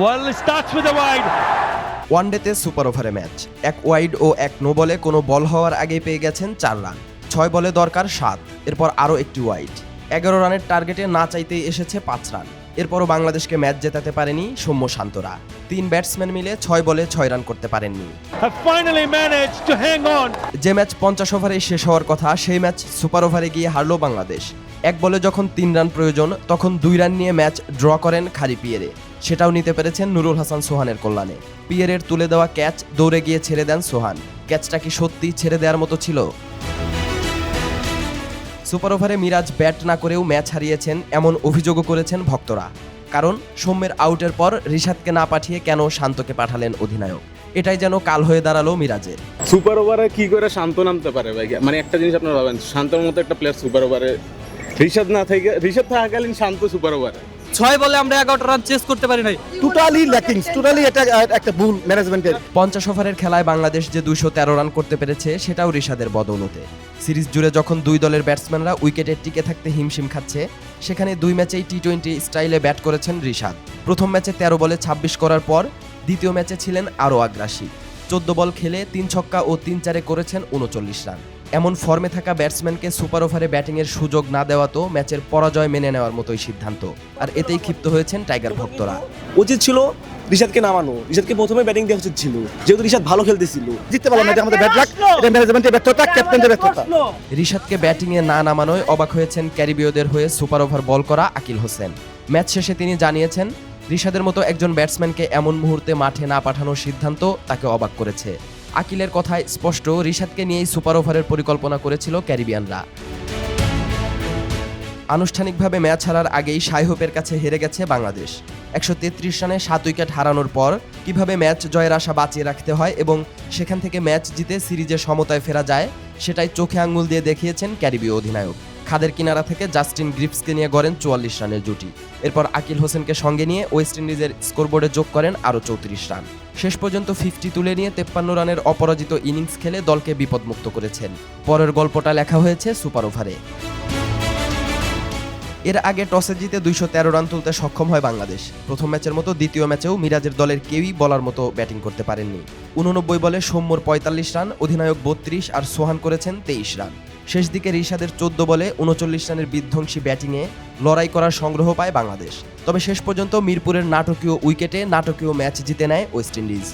Starts with a wide. ওয়ানডেতে super ওভারে match এক ওয়াইড ও এক নো বলে কোনো বল হওয়ার আগে পেয়ে গেছেন চার রান ছয় বলে দরকার সাত। এরপর আরও একটি ওয়াইড এগারো রানের টার্গেটে না চাইতেই এসেছে পাঁচ রান এরপরও বাংলাদেশকে ম্যাচ জেতাতে পারেনি সৌম্য শান্তরা। তিন ব্যাটসম্যান মিলে ছয় বলে ছয় রান করতে পারেননি. যে ম্যাচ পঞ্চাশ ওভারে শেষ হওয়ার কথা সেই ম্যাচ সুপার ওভারে গিয়ে হারল বাংলাদেশ। এক বলে যখন তিন রান প্রয়োজন তখন দুই রান নিয়ে ম্যাচ ড্র করেন খারি পিয়েরে। সেটাও নিতে পেরেছেন নুরুল হাসান সোহানের কল্যাণে। পিয়েরের তুলে দেওয়া ক্যাচ দৌড়ে গিয়ে ছেড়ে দেন সোহান। ক্যাচটা কি সত্যি ছেড়ে দেওয়ার মতো ছিল? সুপার ওভারে মিরাজ ব্যাট না করেও ম্যাচ হারিয়েছেন এমন অভিযোগও করেছেন ভক্তরা। কারণ সৌম্যের আউটের পর রিশাদকে না পাঠিয়ে কেন শান্তকে পাঠালেন অধিনায়ক? এটাই যেন কাল হয়ে দাঁড়াল মিরাজের। সুপার ওভারে কি করে শান্ত নামতে পারে ভাই? মানে একটা জিনিস আপনারা ভাবেন, শান্তর মতো একটা প্লেয়ার সুপার ওভারে। ঋষাদ না থেকে ঋষাদ থাকাকালীন শান্ত সুপার ওভারে। ছয় বলে আমরা এগারোটা রান চেস করতে পারি নাই। টোটালি ল্যাকিংস টোটালি এটা একটা ভুল ম্যানেজমেন্টের পঞ্চাশ ওভারের খেলায় বাংলাদেশ যে দুইশো তেরো রান করতে পেরেছে সেটাও রিশাদের বদৌলতে। সিরিজ জুড়ে যখন দুই দলের ব্যাটসম্যানরা উইকেটে টিকে থাকতে হিমশিম খাচ্ছে সেখানে দুই ম্যাচেই টি টোয়েন্টি স্টাইলে ব্যাট করেছেন রিশাদ। প্রথম ম্যাচে তেরো বলে ছাব্বিশ করার পর দ্বিতীয় ম্যাচে ছিলেন আরও আগ্রাসী। চোদ্দ বল খেলে তিন ছক্কা ও তিন চারে করেছেন উনচল্লিশ রান এমন ফর্মে থাকা ব্যাটসম্যানকে সুপার ওভারে ব্যাটিংয়ের সুযোগ না দেওয়া তো ম্যাচের পরাজয় মেনে নেওয়ার মতোই সিদ্ধান্ত। আর এতেই ক্ষিপ্ত হয়েছেন টাইগার ভক্তরা। উচিত ছিল রিশাদকে নামানো রিশাদকে প্রথমে ব্যাটিং দেওয়া উচিত ছিল। যেহেতু রিশাদ ভালো খেলতেছিল। জিততে পারলাম না আমাদের ব্যাট লাক এটা ম্যানেজমেন্টের ব্যর্থতা ক্যাপ্টেনের ব্যর্থতা রিশাদকে ব্যাটিংয়ে না নামানোয় অবাক হয়েছেন ক্যারিবীয়দের হয়ে সুপার ওভার বল করা আকিল হোসেন। ম্যাচ শেষে তিনি জানিয়েছেন রিশাদের মতো একজন ব্যাটসম্যানকে এমন মুহূর্তে মাঠে না পাঠানোর সিদ্ধান্ত তাকে অবাক করেছে। আকিলের কথায় স্পষ্ট, রিশাদকে নিয়েই সুপার ওভারের পরিকল্পনা করেছিল ক্যারিবিয়ানরা। আনুষ্ঠানিকভাবে ম্যাচ হারার আগেই সাই হোপের কাছে হেরে গেছে বাংলাদেশ। একশো তেত্রিশ রানে সাত উইকেট হারানোর পর কীভাবে ম্যাচ জয়ের আশা বাঁচিয়ে রাখতে হয় এবং সেখান থেকে ম্যাচ জিতে সিরিজে সমতায় ফেরা যায়, সেটাই চোখে আঙ্গুল দিয়ে দেখিয়েছেন ক্যারিবীয় অধিনায়ক। খাদের কিনারা থেকে জাস্টিন গ্রিপসকে নিয়ে গড়েন চুয়াল্লিশ রানের জুটি। এরপর আকিল হোসেনকে সঙ্গে নিয়ে ওয়েস্ট ইন্ডিজের স্কোরবোর্ডে যোগ করেন আরও চৌত্রিশ রান। শেষ পর্যন্ত ফিফটি তুলে নিয়ে তেপ্পান্ন রানের অপরাজিত ইনিংস খেলে দলকে বিপদমুক্ত করেছেন। পরের গল্পটা লেখা হয়েছে সুপার ওভারে। এর আগে টসে জিতে দুইশো তেরো রান তুলতে সক্ষম হয় বাংলাদেশ। প্রথম ম্যাচের মতো দ্বিতীয় ম্যাচেও মিরাজের দলের কেউই বলার মতো ব্যাটিং করতে পারেননি। উননব্বই বলে সৌম্যর পঁয়তাল্লিশ রান, অধিনায়ক বত্রিশ আর সোহান করেছেন তেইশ রান। শেষ দিকে রিশাদের চোদ্দ বলে উনচল্লিশ রানের বিধ্বংসী ব্যাটিংয়ে লড়াই করার সংগ্রহ পায় বাংলাদেশ। তবে শেষ পর্যন্ত মিরপুরের নাটকীয় উইকেটে নাটকীয় ম্যাচ জিতে নেয় ওয়েস্ট ইন্ডিজ।